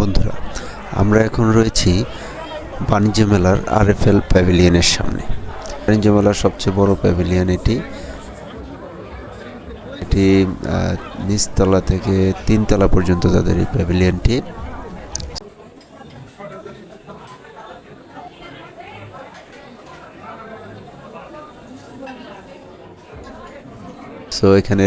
বন্ধুরা, আমরা এখন রয়েছি বাণিজ্য মেলার আরএফএল প্যাভিলিয়নের সামনে। বাণিজ্য মেলার সবচেয়ে বড় প্যাভিলিয়ন এটি। এটি নিচতলা থেকে তিনতলা পর্যন্ত তাদের এই প্যাভিলিয়নটি। সো এখানে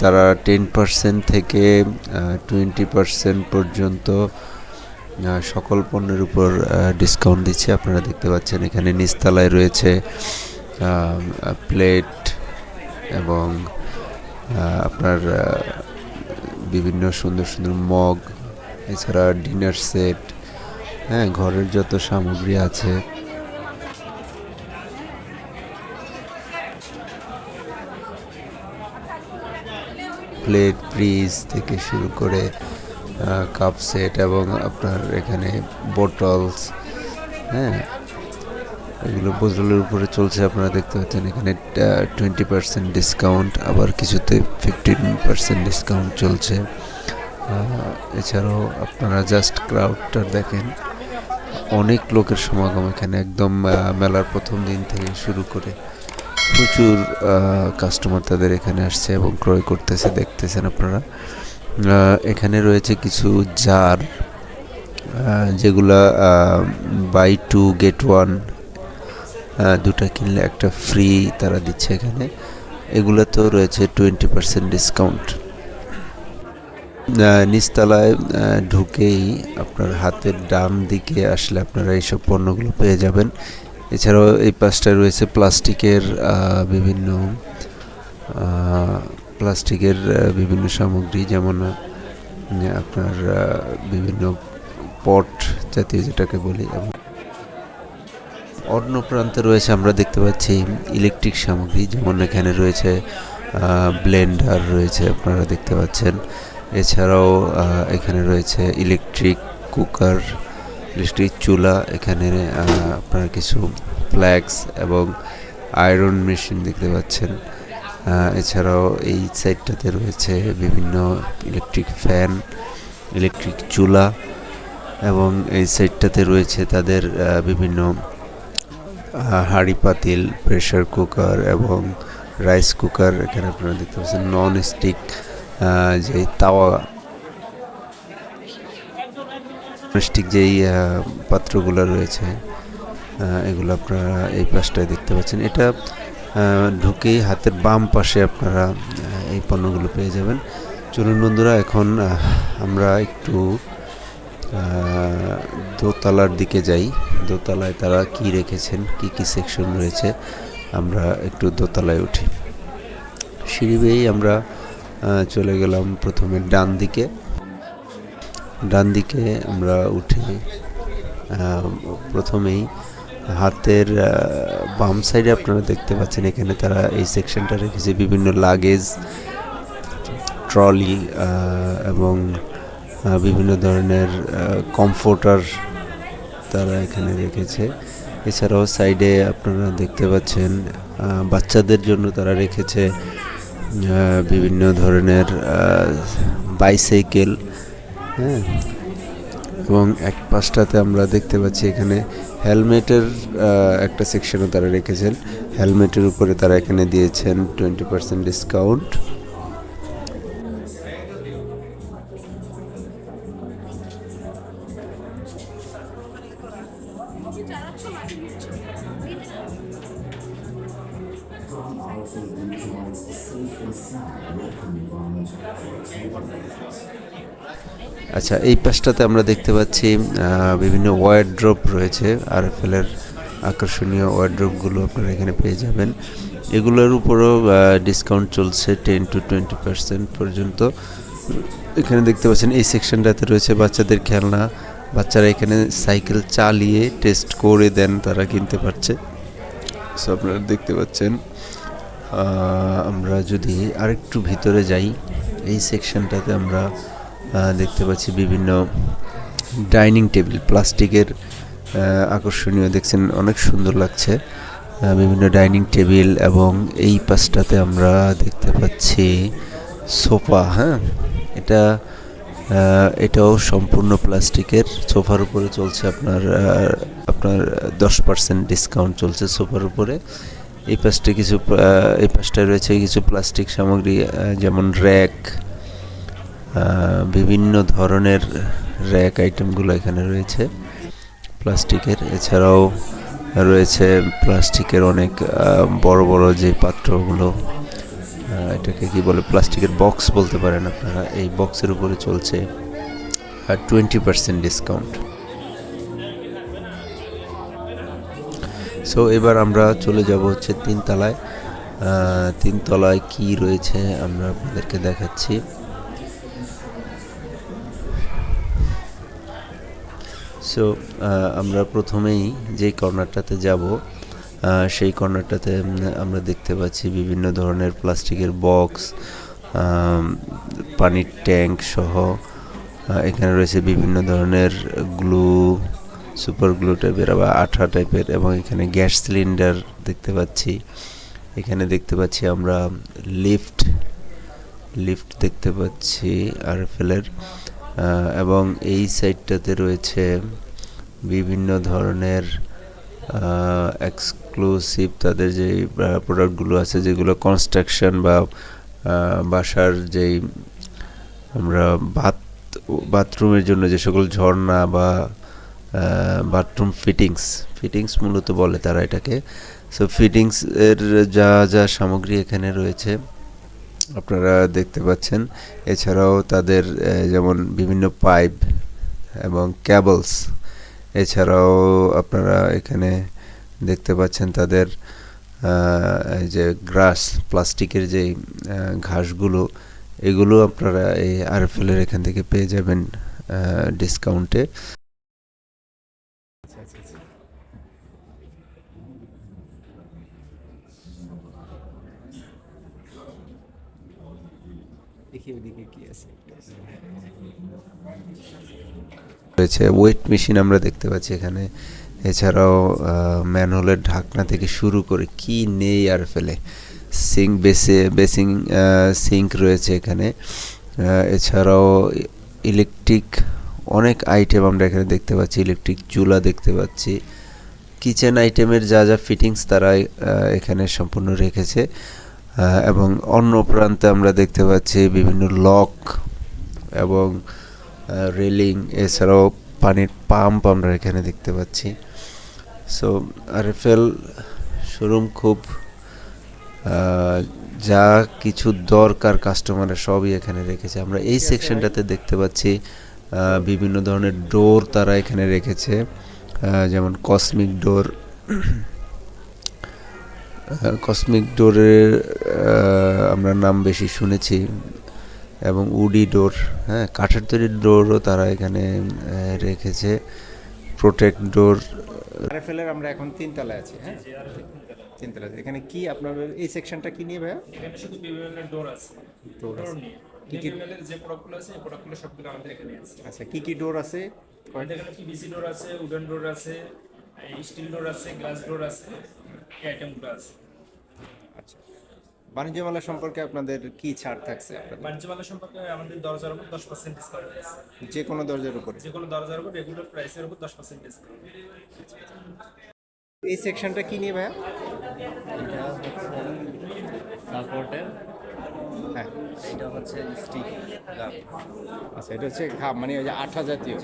তারা টেন পার্সেন্ট থেকে টোয়েন্টি পার্সেন্ট পর্যন্ত সকল পণ্যের উপর ডিসকাউন্ট দিচ্ছে। আপনারা দেখতে পাচ্ছেন এখানে নিচতলায় রয়েছে প্লেট এবং আপনার বিভিন্ন সুন্দর সুন্দর মগ, এছাড়া ডিনার সেট হ্যাঁ ঘরের যত সামগ্রী আছে প্লেট ফ্রিজ থেকে শুরু করে কাপ সেট এবং আপনার এখানে বোটলস হ্যাঁ? এগুলো বোতলের উপরে চলছে, আপনারা দেখতে পাচ্ছেন এখানে টোয়েন্টি পার্সেন্ট ডিসকাউন্ট আবার কিছুতে ফিফটিন পার্সেন্ট ডিসকাউন্ট চলছে। এছাড়াও আপনারা জাস্ট ক্রাউডটা দেখেন, অনেক লোকের সমাগম এখানে একদম মেলার প্রথম দিন থেকে শুরু করে। প্রচুর কাস্টমার তাদের এখানে আসছে এবং ক্রয় করতেছে, দেখতেছেন আপনারা। এখানে রয়েছে কিছু জার যেগুলা বাই টু গেট ওয়ান দুটা কিনলে একটা ফ্রি তারা দিচ্ছে এখানে। এগুলোতেও রয়েছে টোয়েন্টি পার্সেন্ট ডিসকাউন্ট নিচতলায় ঢুকেই আপনার হাতের ডান দিকে আসলে আপনারা এইসব পণ্যগুলো পেয়ে যাবেন। এছাড়াও এই পাশটায় রয়েছে প্লাস্টিকের বিভিন্ন প্লাস্টিকের বিভিন্ন সামগ্রী যেমন আপনার বিভিন্ন পট জাতীয় যেটাকে বলি এবং অন্য প্রান্তে রয়েছে আমরা দেখতে পাচ্ছি ইলেকট্রিক সামগ্রী যেমন এখানে রয়েছে ব্লেন্ডার রয়েছে আপনারা দেখতে পাচ্ছেন। এছাড়াও এখানে রয়েছে ইলেকট্রিক কুকার ইলেকট্রিক চুলা, এখানে আপনারা কিছু ফ্ল্যাক্স এবং আয়রন মেশিন দেখতে পাচ্ছেন। এছাড়াও এই সাইডটাতে রয়েছে বিভিন্ন ইলেকট্রিক ফ্যান ইলেকট্রিক চুলা এবং এই সাইডটাতে রয়েছে তাদের বিভিন্ন হাঁড়ি পাতিল প্রেসার কুকার এবং রাইস কুকার এখানে আপনারা দেখতে পাচ্ছেন নন স্টিক যে তাওয়া স্টিক যেই পাত্রগুলো রয়েছে এগুলো আপনারা এই পাশটায় দেখতে পাচ্ছেন। এটা ঢুকেই হাতের বাম পাশে আপনারা এই পণ্যগুলো পেয়ে যাবেন। চলুন বন্ধুরা, এখন আমরা একটু দোতলার দিকে যাই। দোতলায় তারা কি রেখেছেন, কি কি সেকশন রয়েছে, আমরা একটু দোতলায় উঠি। সিঁড়ি বেয়েই আমরা চলে গেলাম প্রথমে ডান দিকে। ডান দিকে আমরা উঠে প্রথমেই হাতের বাম সাইডে আপনারা দেখতে পাচ্ছেন এখানে তারা এই সেকশনটা রেখেছে, বিভিন্ন লাগেজ ট্রলি এবং বিভিন্ন ধরনের কমফোর্টার তারা এখানে রেখেছে। এছাড়াও সাইডে আপনারা দেখতে পাচ্ছেন বাচ্চাদের জন্য তারা রেখেছে বিভিন্ন ধরনের বাইসাইকেল হ্যাঁ। এবং এক পাশটাতে আমরা দেখতে পাচ্ছি এখানে হেলমেটের একটা সেকশনও তারা রেখেছেন। হেলমেটের উপরে তারা এখানে দিয়েছেন টোয়েন্টি পার্সেন্ট ডিসকাউন্ট আচ্ছা এই পাশটাতে আমরা দেখতে পাচ্ছি বিভিন্ন ওয়ারড্রপ রয়েছে আর এর আকর্ষণীয় ওয়ারড্রপগুলো আপনারা এখানে পেয়ে যাবেন। এগুলোর উপরও ডিসকাউন্ট চলছে টেন টু টোয়েন্টি পার্সেন্ট পর্যন্ত। এখানে দেখতে পাচ্ছেন, এই সেকশনটাতে রয়েছে বাচ্চাদের খেলনা। বাচ্চারা এখানে সাইকেল চালিয়ে টেস্ট করে দেন, তারা কিনতে পারছে। সো আপনারা দেখতে পাচ্ছেন আমরা যদি আরেকটু ভিতরে যাই, এই সেকশনটাতে আমরা দেখতে পাচ্ছি বিভিন্ন ডাইনিং টেবিল, প্লাস্টিকের আকর্ষণীয়। দেখছেন অনেক সুন্দর লাগছে। বিভিন্ন ডাইনিং টেবিল এবং এই পাশটাতে আমরা দেখতে পাচ্ছি সোফা হ্যাঁ? এটা এটাও সম্পূর্ণ প্লাস্টিকের। সোফার উপরে চলছে আপনার আপনার দশ পার্সেন্ট ডিসকাউন্ট চলছে সোফার উপরে। এই পাশটা কিছু এই পাশটায় রয়েছে কিছু প্লাস্টিক সামগ্রী যেমন র্যাক বিভিন্ন ধরনের র্যাক আইটেমগুলো এখানে রয়েছে। প্লাস্টিকের, এছাড়াও রয়েছে প্লাস্টিকের অনেক বড় বড় যে পাত্রগুলো এটাকে কি বলে, প্লাস্টিকের বক্স বলতে পারেন আপনারা, এই বক্সের উপরে চলছে টোয়েন্টি পার্সেন্ট ডিসকাউন্ট সো এবার আমরা চলে যাব হচ্ছে তিনতলায়। তিনতলায় কি রয়েছে আমরা আপনাদেরকে দেখাচ্ছি। সো আমরা প্রথমেই যেই কর্নারটাতে যাব আহ, সেই কর্নারটাতে আমরা দেখতে পাচ্ছি বিভিন্ন ধরনের প্লাস্টিকের বক্স পানির ট্যাঙ্ক সহ এখানে রয়েছে বিভিন্ন ধরনের গ্লু সুপার গ্লু টাইপের আবার আঠা টাইপের এবং এখানে গ্যাস সিলিন্ডার দেখতে পাচ্ছি। এখানে দেখতে পাচ্ছি আমরা লিফট লিফট দেখতে পাচ্ছি আরএফএলের। এবং এই সাইটটাতে রয়েছে বিভিন্ন ধরনের এক্সক্লুসিভ তাদের যে প্রোডাক্টগুলো আছে, যেগুলো কনস্ট্রাকশন বা বাসার যেই আমরা বাথ বাথরুমের জন্য যে সকল ঝর্ণা বা বাথরুম ফিটিংস ফিটিংস মূলত বলে তারা এটাকে। সো ফিটিংসের যা যা সামগ্রী এখানে রয়েছে আপনারা দেখতে পাচ্ছেন। এছাড়াও তাদের যেমন বিভিন্ন পাইপ এবং ক্যাবলস। এছাড়াও আপনারা এখানে দেখতে পাচ্ছেন তাদের যে গ্রাস, প্লাস্টিকের যে ঘাসগুলো, এগুলো আপনারা এই আরএফএলের এখান থেকে পেয়ে যাবেন ডিসকাউন্টে। দেখি কি আছে। রয়েছে ওয়েট মেশিন আমরা দেখতে পাচ্ছি এখানে। এছাড়াও ম্যানহোলের ঢাকনা থেকে শুরু করে কি নেই আর ফেলে। সিঙ্ক বেসে বেসিং সিঙ্ক রয়েছে এখানে। এছাড়াও ইলেকট্রিক অনেক আইটেম আমরা এখানে দেখতে পাচ্ছি। ইলেকট্রিক চুলা দেখতে পাচ্ছি। কিচেন আইটেমের যা যা ফিটিংস তারা এখানে সম্পূর্ণ রেখেছে। এবং অন্য প্রান্তে আমরা দেখতে পাচ্ছি বিভিন্ন লক এবং রেলিং এছাড়াও পানির পাম্প আমরা এখানে দেখতে পাচ্ছি। সো আরএফএল শোরুম খুব যা কিছু দরকার কাস্টমারের সবই এখানে রেখেছে। আমরা এই সেকশনটাতে দেখতে পাচ্ছি বিভিন্ন ধরনের ডোর তারা এখানে রেখেছে যেমন কসমিক ডোর কসমিক ডোরের আমরা নাম বেশি শুনেছি এবং উডি ডোর হ্যাঁ কাঠের তৈরি ডোরও তারা এখানে রেখেছে প্রোটেক্ট ডোর আরএফএল আমরা এখন তিন তলায় আছি হ্যাঁ? তিন তলায় এখানে কি আপনার এই সেকশনটা কি নিয়ে ভাইয়া? এখানে শুধু বিভিন্ন ডোর আছে। ডোর আছে। কি কি- যে প্রোডাক্টগুলো আছে এই প্রোডাক্টগুলো সবগুলো আমাদের এখানে আছে। আচ্ছা কি কি ডোর আছে? আমাদের এখানে পিভিসি ডোর আছে উডেন ডোর আছে স্টিল ডোর আছে গ্লাস ডোর আছে। এই আইটেমগুলো আছে। আচ্ছা। বাণিজ্য মেলা সম্পর্কে আপনাদের কি ছাড় থাকছে? বাণিজ্য মেলা সম্পর্কে আমাদের দরজার উপর দশ পার্সেন্ট ডিসকাউন্ট আছে। যে কোনো দরজার উপর? যে কোনো দরজার উপর রেগুলার প্রাইসের উপর দশ পার্সেন্ট ডিসকাউন্ট এই সেকশনটা কি নিয়ে ভাইয়া? সাপোর্টের হ্যাঁ। এটা হচ্ছে স্টিক আচ্ছা এটা হচ্ছে ঘাম মানে ওই যে আঠা জাতীয়।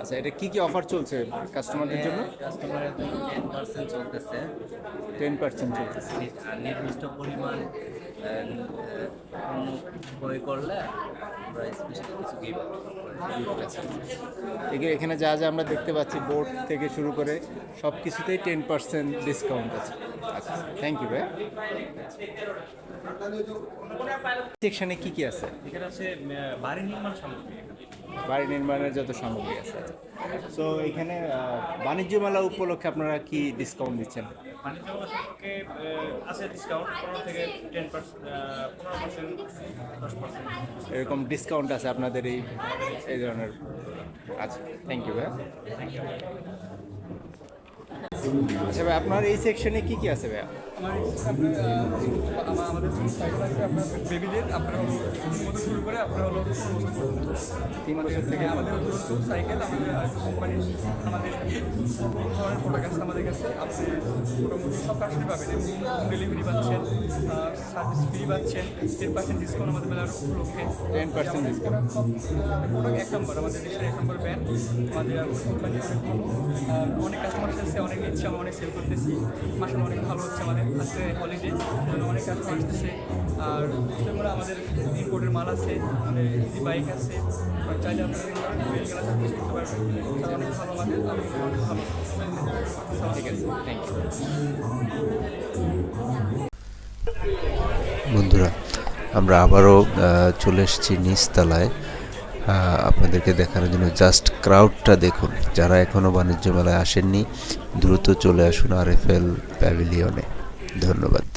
আচ্ছা এটা কি কি অফার চলছে কাস্টমারদের জন্য? কাস্টমারের জন্য টেন পার্সেন্ট চলতেছে। টেন পার্সেন্ট চলতেছে। নির্দিষ্ট পরিমাণ ক্রয় করলে আমরা স্পেশাল কিছু গিফট এগে- এখানে যা যা আমরা দেখতে পাচ্ছি বোর্ড থেকে শুরু করে সব কিছুতেই টেন পার্সেন্ট ডিসকাউন্ট আছে। আচ্ছা থ্যাংক ইউ ভাই। সেকশনে কি কি আছে? এখানে আছে বাড়ি নির্মাণ সামগ্রী। বাড়ি নির্মাণের যত সামগ্রী আছে। সো এখানে বাণিজ্য মেলা উপলক্ষে আপনারা কি ডিসকাউন্ট দিচ্ছেন? বাণিজ্য মেলা সম্পর্কে আছে ডিসকাউন্ট পনেরো থেকে টেন পার্সেন্ট পনেরো পার্সেন্ট দশ পার্সেন্ট এরকম ডিসকাউন্ট আছে আপনাদের এই এই ধরনের। আচ্ছা থ্যাংক ইউ ভাই। আচ্ছা ভাই আপনার এই সেকশনে কি কি আছে ভাইয়া? আমার আপনার আমাদের আপনার বেবিদের আপনার হলো তিন শুরু করে আপনার হলো তিন বছর থেকে আমাদের হলো সাইকেল আমাদের কোম্পানির আমাদের বিভিন্ন ধরনের প্রোডাক্ট আছে আমাদের কাছে আপনি মোটামুটি সব কাস্টমার পাবেন হোম ডেলিভারি পাচ্ছেন সার্ভিস ফ্রি পাচ্ছেন টেন পার্সেন্ট ডিসকাউন্ট আমাদের মেলার উপলক্ষে। 10% discount। প্রোডাক্ট এক নম্বর আমাদের দেশের এক নম্বর ব্র্যান্ড আমাদের কোম্পানি অনেক কাস্টমার আসছে অনেক নিচ্ছে আমরা অনেক সেল করতেছি। মাসে অনেক ভালো হচ্ছে আমাদের। আজকে হলিডে অনেক কাস্টমার আসতেছে। আর আমরা আমাদের ইম্পোর্টের মাল আছে আমাদের ইজি বাইক আছে চাইলে আপনারা করতে পারবেন। অনেক ভালো আমাদের আমি অনেক ভালো ঠিক আছে থ্যাংক ইউ বন্ধুরা আমরা আবারও আহ, চলে এসেছি নিচতলায়। আহ, আপনাদেরকে দেখানোর জন্য জাস্ট ক্রাউডটা দেখুন। যারা এখনও বাণিজ্য মেলায় আসেননি দ্রুত চলে আসুন আর এফ এল প্যাভিলিয়নে ধন্যবাদ।